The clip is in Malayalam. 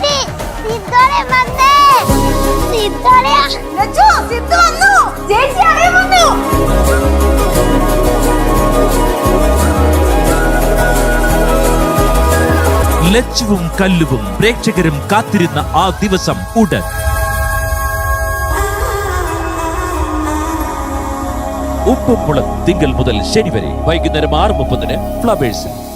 സിദ്ധി സിദ്ധോടെ വന്നേ. സിദ്ധോടെയാ സിദ്ധു വന്നു. ചേച്ചി അറിയാൻ വന്നു. ലച്ചുവും കല്ലുവും പ്രേക്ഷകരും കാത്തിരുന്ന ആ ദിവസം ഉടൻ. ഉപ്പുംപുളം തിങ്കൾ മുതൽ ശനി വരെ വൈകുന്നേരം ആറ് മുപ്പതിന് ഫ്ലവേഴ്സിൽ.